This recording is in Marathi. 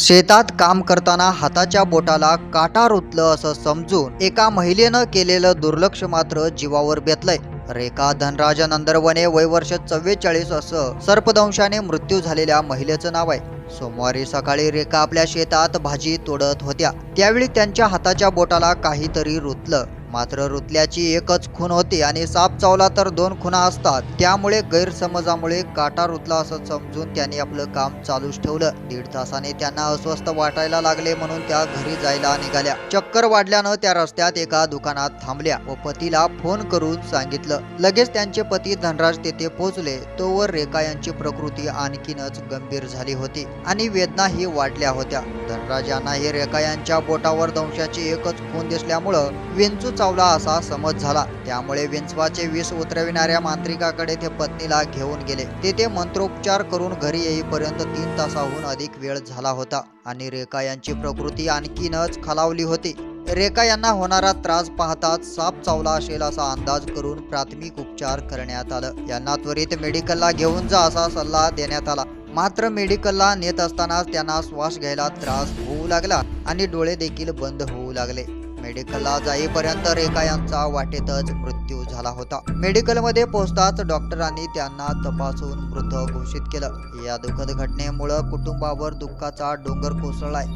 शेतात काम करताना हाताच्या बोटाला काटा रुतलं असं समजून एका महिलेनं केलेलं दुर्लक्ष मात्र जीवावर बेतलंय. रेखा धनराज नंदरवने वय वर्ष चव्वेचाळीस असं सर्पदंशाने मृत्यू झालेल्या महिलेचं नाव आहे. सोमवारी सकाळी रेखा आपल्या शेतात भाजी तोडत होत्या. त्यावेळी त्यांच्या हाताच्या बोटाला काहीतरी रुतलं. मात्र रुतल्याची एकच खून होती आणि साप चावला तर दोन खुना असतात. त्यामुळे गैरसमजामुळे काटा रुतला असं समजून त्यांनी आपलं काम चालूच ठेवलं. दीड तासाने त्यांना अस्वस्थ वाटायला लागले म्हणून त्या घरी जायला निघाल्या. चक्कर वाढल्यानं त्या रस्त्यात एका दुकानात थांबल्या व पतीला फोन करून सांगितलं. लगेच त्यांचे पती धनराज तेथे पोहोचले. तोवर रेखा यांची प्रकृती आणखीनच गंभीर झाली होती आणि वेदनाही वाढल्या होत्या. धनराज यांनाही रेखा यांच्या बोटावर दंशाची एकच खून दिसल्यामुळं विंचूच चावला असा समज झाला. त्यामुळे विंचवाचे विष उतरविणाऱ्या मांत्रिकाकडे ते पत्नीला घेऊन गेले. तेथे मंत्रोपचार करून घरी येईपर्यंत तीन तासाहून अधिक वेळ झाला होता आणि रेखा यांची प्रकृती आणखीनच खालावली होती. रेखा यांना होणारा त्रास पाहताच साप चावला असेल असा अंदाज करून प्राथमिक उपचार करण्यात आलं. यांना त्वरित मेडिकलला घेऊन जा असा सल्ला देण्यात आला. मात्र मेडिकलला नेत असतानाच त्यांना श्वास घ्यायला त्रास होऊ लागला आणि डोळे देखील बंद होऊ लागले. मेडिकलला जाईपर्यंत रेखा यांचा वाटेतच मृत्यू झाला होता. मेडिकलमध्ये पोहोचताच डॉक्टरांनी त्यांना तपासून मृत घोषित केलं. या दुःखद घटनेमुळं कुटुंबावर दुःखाचा डोंगर कोसळलाय.